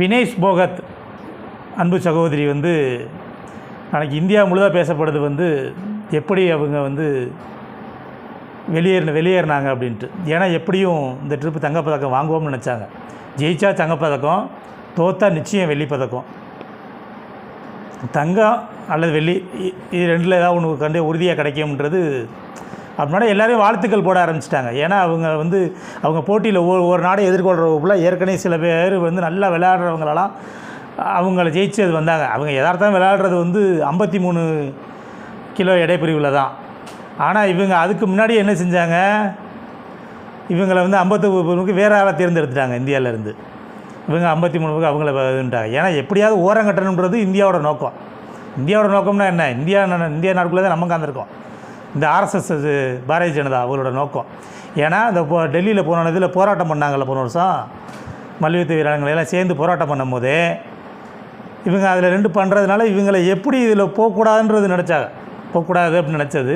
வினேஷ் போகத் அன்பு சகோதரி வந்து நாளைக்கு இந்தியா முழுதாக பேசப்படுது வந்து எப்படி அவங்க வந்து வெளியேறின வெளியேறினாங்க அப்படின்ட்டு. ஏன்னா எப்படியும் இந்த ட்ரிப்பு தங்கப்பதக்கம் வாங்குவோம்னு நினச்சாங்க. ஜெயிச்சா தங்கப்பதக்கம் தோத்தா நிச்சயம் வெள்ளிப்பதக்கம். தங்கம் அல்லது வெள்ளி இ- இது ரெண்டில் ஏதாவது ஒன்று கண்டு உறுதியாக கிடைக்கும்ன்றது அப்படின்னா எல்லாரையும் வாழ்த்துக்கள் போட ஆரம்பிச்சிட்டாங்க. ஏன்னா அவங்க வந்து அவங்க போட்டியில் ஒவ்வொரு ஒரு நாடை எதிர்கொள்கிறவங்கள ஏற்கனவே சில பேர் வந்து நல்லா விளையாடுறவங்களெல்லாம் அவங்கள ஜெயிச்சது வந்தாங்க. அவங்க யதார்த்தம் விளையாடுறது வந்து ஐம்பத்தி மூணு கிலோ எடைப்பிரிவில் தான். ஆனால் இவங்க அதுக்கு முன்னாடி என்ன செஞ்சாங்க? இவங்களை வந்து ஐம்பத்தி வேறு ஆளாக தேர்ந்தெடுத்துட்டாங்க இந்தியாவிலேருந்து இவங்க ஐம்பத்தி மூணுக்கு அவங்கள இதுன்ட்டாங்க. ஏன்னா எப்படியாவது ஓரம் கட்டணுன்றது இந்தியாவோட நோக்கம். இந்தியாவோட நோக்கம்னா என்ன? இந்தியா ந- இந்தியா நாட்டுக்குள்ளே தான் நம்ம காந்திருக்கோம் இந்த ஆர்எஸ்எஸ் இது பாரதிய ஜனதா அவங்களோட நோக்கம். ஏன்னா இந்த போ டெல்லியில் போன இதில் போராட்டம் பண்ணாங்கல்ல போன வருஷம். மல்யுத்த வீராங்கனை எல்லாம் சேர்ந்து போராட்டம் பண்ணும்போது இவங்க அதில் ரெண்டு பண்ணுறதுனால இவங்களை எப்படி இதில் போகக்கூடாதுன்றது நினச்சாங்க. போகக்கூடாது அப்படின்னு நினச்சது.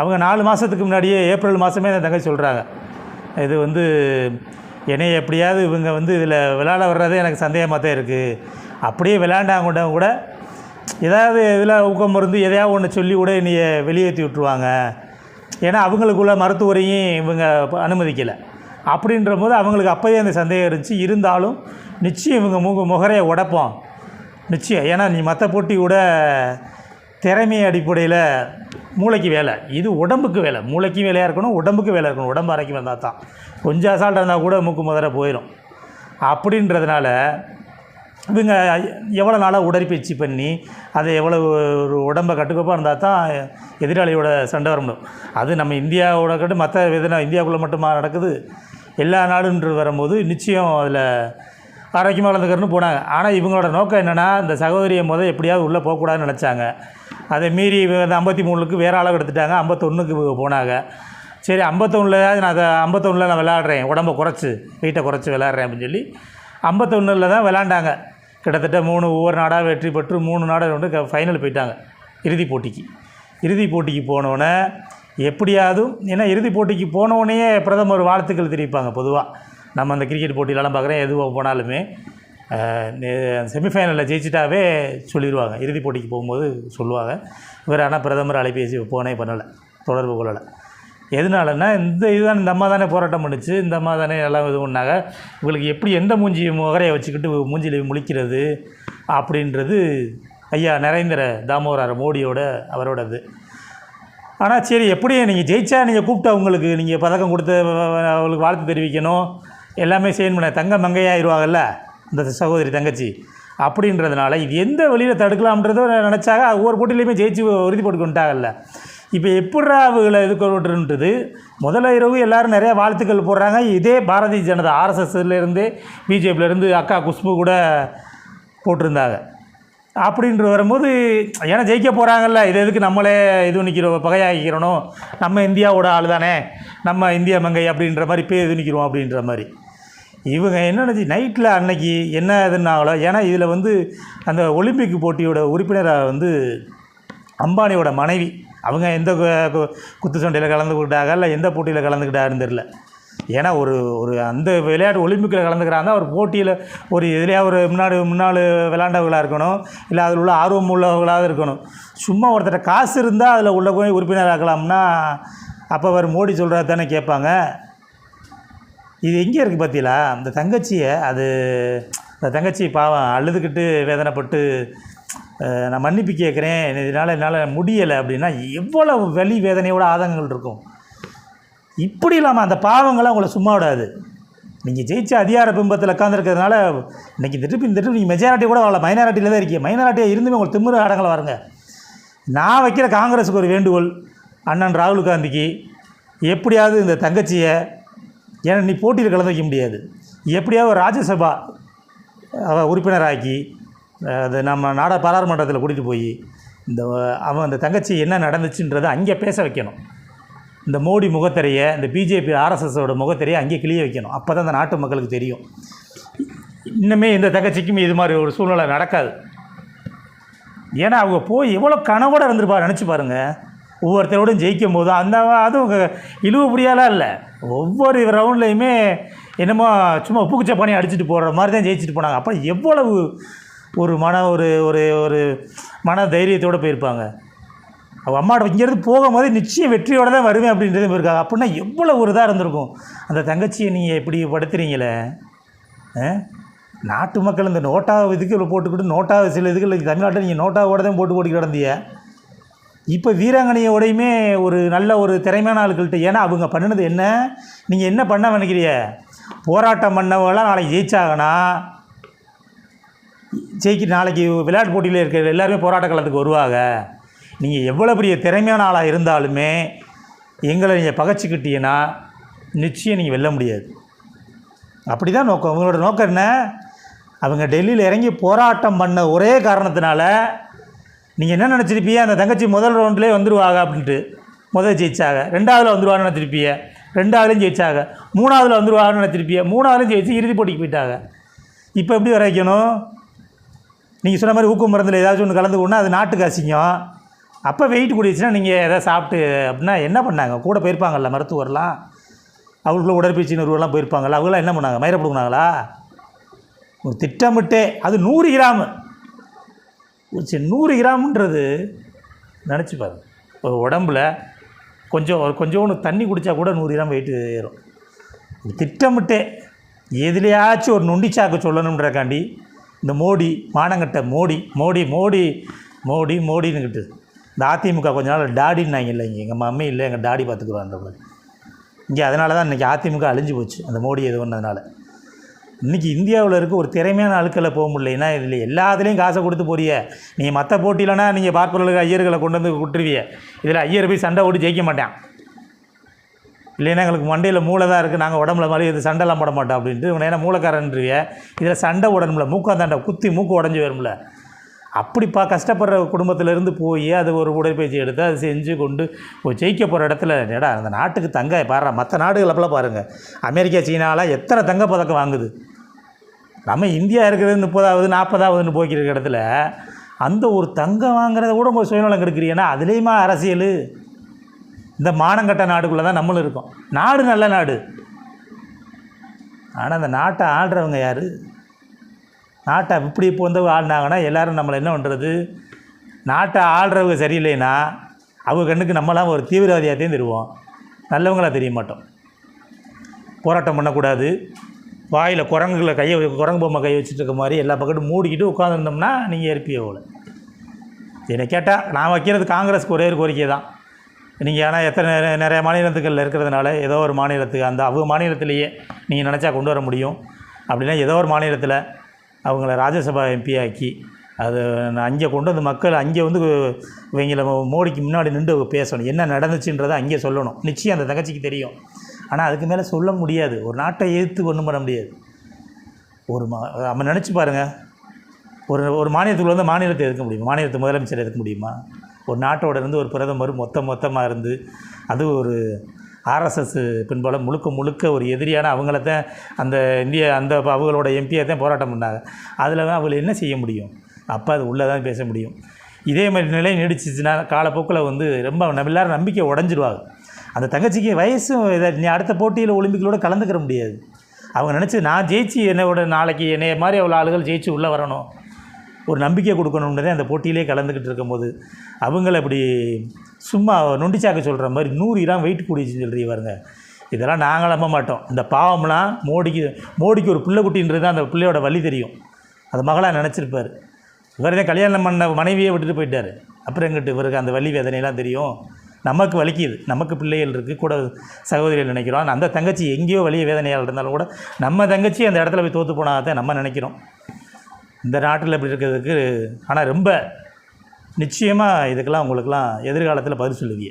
அவங்க நாலு மாதத்துக்கு முன்னாடியே ஏப்ரல் மாதமே அந்த தங்கச்சி சொல்கிறாங்க இது வந்து என்னை எப்படியாவது இவங்க வந்து இதில் விளையாட வர்றதே எனக்கு சந்தேகமாக தான் இருக்குது அப்படியே விளையாண்டாங்க கூட ஏதாவது இதில் ஊக்கம் மருந்து எதையாவது ஒன்று சொல்லி கூட என்னைய வெளியேற்றி விட்ருவாங்க ஏன்னா அவங்களுக்குள்ள மருத்துவரையும் இவங்க அனுமதிக்கலை. அப்படின்ற போது அவங்களுக்கு அப்போயே அந்த சந்தேகம் இருந்துச்சு. இருந்தாலும் நிச்சயம் இவங்க முக முகரையை உடைப்போம். நிச்சயம். ஏன்னா நீ மற்ற போட்டி கூட திறமை அடிப்படையில் மூளைக்கு வேலை. இது உடம்புக்கு வேலை. மூளைக்கும் வேலையாக இருக்கணும் உடம்புக்கு வேலை இருக்கணும். உடம்பு அரைக்கும் இருந்தால் தான் கொஞ்சம் அசால்ட்டாக இருந்தால் கூட மூக்கு முதல்ல போயிடும் அப்படின்றதுனால இவங்க எவ்வளோ நாளாக உடற்பயிற்சி பண்ணி அதை எவ்வளோ ஒரு உடம்பை கட்டுக்கோப்பாக இருந்தால் தான் எதிராளியோட சண்டை வர முடியும். அது நம்ம இந்தியாவோட கட்டு மற்ற விதனா இந்தியாவுக்குள்ளே மட்டுமா நடக்குது? எல்லா நாடுன்று வரும்போது நிச்சயம் அதில் ஆரோக்கியமாக வளர்ந்துக்கிறன்னு போனாங்க. ஆனால் இவங்களோட நோக்கம் என்னென்னா இந்த சகோதரியை முதல் எப்படியாவது உள்ளே போகக்கூடாதுன்னு நினச்சாங்க. அதை மீறி இவங்க அந்த ஐம்பத்தி மூணுக்கு வேறு அளவு எடுத்துட்டாங்க. ஐம்பத்தொன்றுக்கு போனாங்க. சரி ஐம்பத்தொன்னில் நான் அதை ஐம்பத்தொன்னில் நான் விளையாடுறேன். உடம்பை குறைச்சி வெயிட்டை குறைச்சி விளையாடுறேன் அப்படின்னு சொல்லி ஐம்பத்தொன்னில் தான் விளாண்டாங்க. கிட்டத்தட்ட மூணு ஒவ்வொரு நாடாக வெற்றி பெற்று மூணு நாடாக வந்து ஃபைனல் போயிட்டாங்க. இறுதிப் போட்டிக்கு. இறுதிப் போட்டிக்கு போனோடனே எப்படியாவது ஏன்னா இறுதிப் போட்டிக்கு போனோடனே பிரதமர் வாழ்த்துக்கள் தெரிவிப்பாங்க பொதுவாக நம்ம அந்த கிரிக்கெட் போட்டியிலலாம் பார்க்குறேன் எதுவாக போனாலுமே செமிஃபைனலில் ஜெயிச்சிட்டாவே சொல்லிடுவாங்க இறுதிப் போட்டிக்கு போகும்போது சொல்லுவாங்க. இவர் ஆனால் பிரதமர் அலைபேசி போனே பண்ணலை தொடர்பு கொள்ளலை. எதனாலன்னா இந்த இதுதான் இந்த அம்மா தானே போராட்டம் பண்ணுச்சு இந்த அம்மா தானே எல்லாம் இது பண்ணாங்க. இவங்களுக்கு எப்படி எந்த மூஞ்சி முகரையை வச்சுக்கிட்டு மூஞ்சியில் முழிக்கிறது அப்படின்றது ஐயா நரேந்திர தாமோதர மோடியோட அவரோடது. ஆனால் சரி எப்படி நீங்கள் ஜெயிச்சா நீங்கள் கூப்பிட்டு அவங்களுக்கு நீங்கள் பதக்கம் கொடுத்து அவங்களுக்கு வாழ்த்து தெரிவிக்கணும். எல்லாமே செய்யணும் தங்க மங்கையாயிருவாங்கல்ல இந்த சகோதரி தங்கச்சி. அப்படின்றதுனால இது எந்த வழியில் தடுக்கலாம்ன்றதோ நினச்சாக ஒவ்வொரு போட்டியிலையுமே ஜெயிச்சு உறுதி கொண்டாங்கல்ல இப்போ எப்படா அவங்களை இது கொண்டுன்றது முதல்ல இரவு எல்லோரும் நிறைய வாழ்த்துக்கள் போடுறாங்க. இதே பாரதிய ஜனதா ஆர்எஸ்எஸ்லேருந்து பிஜேபியிலேருந்து அக்கா குஷ்பு கூட போட்டிருந்தாங்க. அப்படின்ற வரும்போது ஏன்னா ஜெயிக்க போகிறாங்கல்ல இது எதுக்கு நம்மளே இது பண்ணிக்கிறோம் பகையாகிக்கிறணும் நம்ம இந்தியாவோட ஆள் தானே நம்ம இந்தியா மங்கை அப்படின்ற மாதிரி பேர் இது நிற்கிறோம் அப்படின்ற மாதிரி. இவங்க என்ன நினச்சி நைட்டில் அன்னைக்கு என்ன இதுனாங்களோ ஏன்னா இதில் வந்து அந்த ஒலிம்பிக் போட்டியோட உறுப்பினராக வந்து அம்பானியோட மனைவி. அவங்க எந்த குத்து சண்டையில் கலந்துக்கிட்டாக இல்லை எந்த போட்டியில் கலந்துக்கிட்டாருன்னு தெரில ஏன்னா ஒரு ஒரு அந்த விளையாட்டு ஒலிம்பிக்கில் கலந்துக்கிறாங்க ஒரு போட்டியில் ஒரு எதுலையா ஒரு முன்னாடி முன்னாள் விளாண்டவர்களாக இருக்கணும் இல்லை அதில் உள்ள ஆர்வம் உள்ளவர்களாக இருக்கணும். சும்மா ஒருத்தர் காசு இருந்தால் அதில் உள்ள போய் உறுப்பினராக்கலாம்னா அப்போ அவர் மோடி சொல்கிறது தானே கேட்பாங்க. இது எங்கே இருக்குது பார்த்தீங்களா அந்த தங்கச்சியை அது அந்த தங்கச்சி பாவம் அழுதுகிட்டு வேதனைப்பட்டு நான் மன்னிப்பு கேட்குறேன். இதனால் என்னால் முடியலை அப்படின்னா எவ்வளவு வலி வேதனையோட ஆதங்கங்கள் இருக்கும். இப்படி இல்லாமல் அந்த பாவங்களாம் உங்களை சும்மா விடாது. நீங்கள் ஜெயிச்ச அதிகார பிம்பத்தில் உட்காந்துருக்கிறதுனால இன்றைக்கி திருப்பி இந்த திருப்பி நீங்கள் மெஜாரிட்டி கூட வரல. மைனாரிட்டியில் தான் இருக்கீங்க. மைனாரிட்டியாக இருந்துமே உங்களுக்கு திமிரு ஆடங்களை வருங்க. நான் வைக்கிற காங்கிரஸுக்கு ஒரு வேண்டுகோள் அண்ணன் ராகுல் காந்திக்கு. எப்படியாவது இந்த தங்கச்சியை ஏன்னா நீ போட்டியில் கலந்து வைக்க முடியாது. எப்படியாவது ஒரு ராஜ்யசபா உறுப்பினராக்கி அது நம்ம நாடா பாராளுமன்றத்தில் கூட்டிகிட்டு போய் இந்த அவன் அந்த தங்கச்சி என்ன நடந்துச்சுன்றதை அங்கே பேச வைக்கணும். இந்த மோடி முகத்திரையை இந்த பிஜேபி ஆர்எஸ்எஸோட முகத்திரையை அங்கே கிளிய வைக்கணும். அப்போ தான் அந்த நாட்டு மக்களுக்கு தெரியும். இன்னுமே இந்த தங்கச்சிக்கும் இது மாதிரி ஒரு சூழ்நிலை நடக்காது. ஏன்னா அவங்க போய் எவ்வளோ கனவோடு இருந்திருப்பா நினச்சி பாருங்கள் ஒவ்வொருத்தரோடும் ஜெயிக்கும் போது அந்த அதுவும் இழுவப்படியாலாம் இல்லை. ஒவ்வொரு ரவுண்ட்லேயுமே என்னமோ சும்மா உப்புக்கு சப்பானி அடிச்சுட்டு போடுற மாதிரி தான் ஜெயிச்சுட்டு போனாங்க. அப்போ எவ்வளவு ஒரு மன ஒரு ஒரு ஒரு மன தைரியத்தோடு போயிருப்பாங்க. அவள் அம்மாட்ட இங்கேருந்து போகும்போது நிச்சயம் வெற்றியோடு தான் வருவேன் அப்படின்றது இருக்காங்க அப்படின்னா எவ்வளோ ஒரு இதாக இருந்திருக்கும். அந்த தங்கச்சியை நீங்கள் இப்படி படுத்துறீங்களே? நாட்டு மக்கள் இந்த நோட்டா இதுக்கு போட்டுக்கிட்டு நோட்டா சில இதுக்கு தமிழ்நாட்டில் நீங்கள் நோட்டாவோட தான் போட்டு போட்டு கிடந்தீங்க. இப்போ வீராங்கனையோடையுமே ஒரு நல்ல ஒரு திறமையான ஆட்கள்கிட்ட ஏன்னா அவங்க பண்ணினது என்ன? நீங்கள் என்ன பண்ண நினைக்கிறீ போராட்டம் பண்ணவங்களாம் நாளைக்கு ஜெயிச்சாங்கன்னா ஜெயிக்க நாளைக்கு விளையாட்டு போட்டியில் இருக்கிற எல்லாருமே போராட்ட காலத்துக்கு வருவாங்க. நீங்கள் எவ்வளோ பெரிய திறமையான ஆளாக இருந்தாலுமே எங்களை நீங்கள் பகச்சிக்கிட்டீங்கன்னா நிச்சயம் நீங்கள் வெல்ல முடியாது. அப்படி தான் நோக்கம். அவங்களோட நோக்கம் என்ன? அவங்க டெல்லியில் இறங்கி போராட்டம் பண்ண ஒரே காரணத்தினால நீங்கள் என்ன நினச்சிருப்பீங்க? அந்த தங்கச்சி முதல் ரவுண்ட்லேயே வந்துடுவாங்க அப்படின்ட்டு. முதல் ஜெயிச்சாங்க. ரெண்டாவதுல வந்துடுவான்னு நினச்சிருப்பீங்க. ரெண்டாவதுலையும் ஜெயிச்சாங்க. மூணாவதில் வந்துடுவாங்கன்னு நினச்சிருப்பீங்க. மூணாவதுலையும் ஜெயிச்சு இறுதி போட்டிக்கு போயிட்டாங்க. இப்போ எப்படி வர வைக்கணும்? நீங்கள் சொன்ன மாதிரி ஊக்கம் மருந்தில் ஏதாச்சும் ஒன்று கலந்து கலந்துக்கணுன்னா அது நாட்டுக்கு அசிங்கம். அப்போ வெயிட் கூடிச்சுன்னா நீங்கள் எதாவது சாப்பிட்டு அப்படின்னா என்ன பண்ணாங்க? கூட போயிருப்பாங்கல்ல மருத்துவர்லாம். அவங்களுக்குள்ள உடற்பயிற்சி நிறுவனம்லாம் போயிருப்பாங்கல்ல அவங்களாம் என்ன பண்ணாங்க? மயிரை பிடுங்கினாங்களா? ஒரு திட்டமிட்டே அது நூறு கிராமு. ஒரு சரி நூறு கிராமுன்றது நினச்சி பாருங்க. ஒரு உடம்புல கொஞ்சம் ஒரு கொஞ்சோண்டு தண்ணி குடித்தா கூட நூறு கிராம் வெயிட் ஏறும். ஒரு திட்டமிட்டே எதுலையாச்சும் ஒரு நொண்டிச்சாக்கு சொல்லணுன்றக்காண்டி இந்த மோடி மானங்கட்ட மோடி மோடி மோடி மோடி மோடின்னுக்கிட்டு இந்த அதிமுக கொஞ்ச நாள் டாடின்னாங்க இல்லை இங்கே. எங்கள் மம்மி இல்லை எங்கள் டாடி பார்த்துக்குறோன்ற மாதிரி. இங்கே அதனால தான் இன்றைக்கி அதிமுக அழிஞ்சு போச்சு. அந்த மோடி எது பண்ணதுனால. இன்றைக்கி இந்தியாவில் இருக்க ஒரு திறமையான ஆட்களை போக முடியலன்னா இதில் எல்லாத்துலேயும் காசை கொடுத்து போறிய. நீங்கள் மற்ற போட்டியிலனா நீங்கள் பார்ப்பவர்களுக்கு ஐயர்களை கொண்டு வந்து விட்டுருவிய இதில் ஐயர் போய் சண்டை ஓட்டு ஜெயிக்க மாட்டேன். இல்லைன்னா எங்களுக்கு மண்டையில் மூளை தான் இருக்குது நாங்கள் உடம்புல மாதிரி இது சண்டைலாம் போட மாட்டோம் அப்படின்ட்டு இவனை ஏன்னா மூளைக்காரன்றிய இதில் சண்டை உடம்புல மூக்காந்தாண்டை குத்தி மூக்கு உடஞ்சி வரும்ல. அப்படிப்பா கஷ்டப்படுற குடும்பத்திலேருந்து போய் அது ஒரு உடற்பயிற்சி எடுத்து அது செஞ்சு கொண்டு போய் ஜெயிக்க போகிற இடத்துல ஏடா அந்த நாட்டுக்கு தங்க பாரு மற்ற நாடுகளப்பெல்லாம் பாருங்கள் அமெரிக்கா சீனாலாம் எத்தனை தங்க பதக்கம் வாங்குது? நம்ம இந்தியா இருக்கிறது முப்பதாவது நாற்பதாவதுன்னு போய்க்கிற இடத்துல அந்த ஒரு தங்கம் வாங்குறத கூட உங்கள் சுயநலம் கெடுக்கிறீங்கன்னா அதுலேயுமா அரசியல்? இந்த மானங்கட்ட நாடுக்குள்ளே தான் நம்மளும் இருக்கோம். நாடு நல்ல நாடு. ஆனால் அந்த நாட்டை ஆள்றவங்க யார்? நாட்டை இப்படி இப்போ வந்து ஆடினாங்கன்னா எல்லோரும் நம்மளை என்ன பண்ணுறது நாட்டை ஆள்றவங்க சரியில்லைன்னா அவங்க கண்ணுக்கு நம்மளாம் ஒரு தீவிரவாதியாகத்தையும் தருவோம். நல்லவங்களாக தெரிய மாட்டோம். போராட்டம் பண்ணக்கூடாது. வாயில் குரங்குகளை கையை குரங்கு பொம்மை கை வச்சுட்டு இருக்க மாதிரி எல்லா பக்கத்தும் மூடிக்கிட்டு உட்காந்துருந்தோம்னா நீங்கள் இருப்பியோ என்னை கேட்டால் நான் வைக்கிறது காங்கிரஸ்க்கு ஒரே ஒரு கோரிக்கை தான் நீங்கள் ஆனால் எத்தனை நிறைய- நிறைய மாநிலத்துக்களில் இருக்கிறதுனால ஏதோ ஒரு மாநிலத்துக்கு அந்த அவங்க மாநிலத்திலேயே நீங்கள் நினச்சா கொண்டு வர முடியும். அப்படின்னா ஏதோ ஒரு மாநிலத்தில் அவங்கள ராஜ்யசபா எம்பி ஆக்கி அது அங்கே கொண்டு வந்து மக்கள் அங்கே வந்து இவங்கள மோடிக்கு முன்னாடி நின்று பேசணும். என்ன நடந்துச்சுன்றதை அங்கே சொல்லணும். நிச்சயம் அந்த தங்கச்சிக்கு தெரியும். ஆனால் அதுக்கு மேலே சொல்ல முடியாது. ஒரு நாட்டை எதிர்த்து ஒன்றும் பண்ண முடியாது. ஒரு மா நம்ம நினச்சி பாருங்கள் ஒரு ஒரு மாநிலத்துக்குள்ளே வந்து மாநிலத்தை எதிர்க்க முடியுமா? மாநிலத்து முதலமைச்சர் எதிர்க்க முடியுமா? ஒரு நாட்டோட இருந்து ஒரு பிரதமர் மொத்த மொத்தமாக இருந்து அது ஒரு ஆர்எஸ்எஸ் பின்போல் முழுக்க முழுக்க ஒரு எதிரியான அவங்கள தான் அந்த இந்திய அந்த அவங்களோட எம்பியை தான் போராட்டம் பண்ணாங்க. அதில் தான் அவங்கள என்ன செய்ய முடியும்? அப்போ அது உள்ளே தான் பேச முடியும். இதே மாதிரி நிலை நீடிச்சிச்சுன்னா காலப்போக்கில் வந்து ரொம்ப நம்ம எல்லாரும் நம்பிக்கை உடஞ்சிருவாங்க. அந்த தங்கச்சிக்கு வயசும் இதை நீ அடுத்த போட்டியில் ஒலிம்பிக்கிலோடு கலந்துக்கிற முடியாது. அவங்க நினச்சி நான் ஜெயிச்சு என்னோட நாளைக்கு என்னைய மாதிரி அவ்வளோ ஆளுகள் ஜெயிச்சு உள்ளே வரணும். ஒரு நம்பிக்கை கொடுக்கணுன்றதே அந்த போட்டியிலே கலந்துக்கிட்டு இருக்கும்போது அவங்கள இப்படி சும்மா நொண்டிச்சாக்க சொல்கிற மாதிரி நூறு கிராம் வெயிட் கூடிச்சுன்னு சொல்லி பாருங்க. இதெல்லாம் நாங்கள் நம்ப மாட்டோம். இந்த பாவம்லாம் மோடிக்கு மோடிக்கு ஒரு பிள்ளை குட்டின்றது தான் அந்த பிள்ளையோட வழி தெரியும். அது மகளாக நினச்சிருப்பார். இவர் தான் கல்யாணம் பண்ண மனைவியே விட்டுட்டு போயிட்டார். அப்புறம் எங்கிட்டு இவருக்கு அந்த வலி வேதனையெல்லாம் தெரியும்? நமக்கு வலிக்குது. நமக்கு பிள்ளைகள் இருக்குது கூட சகோதரிகள் நினைக்கிறோம். அந்த தங்கச்சி எங்கேயோ வலிய வேதனையால் இருந்தாலும் கூட நம்ம தங்கச்சி அந்த இடத்துல போய் தோற்று போனால் தான் நம்ம நினைக்கிறோம். இந்த நாட்டில் இப்படி இருக்கிறதுக்கு ஆனால் ரொம்ப நிச்சயமாக இதுக்கெல்லாம் உங்களுக்கெல்லாம் எதிர்காலத்தில் பதில் சொல்லுவீங்க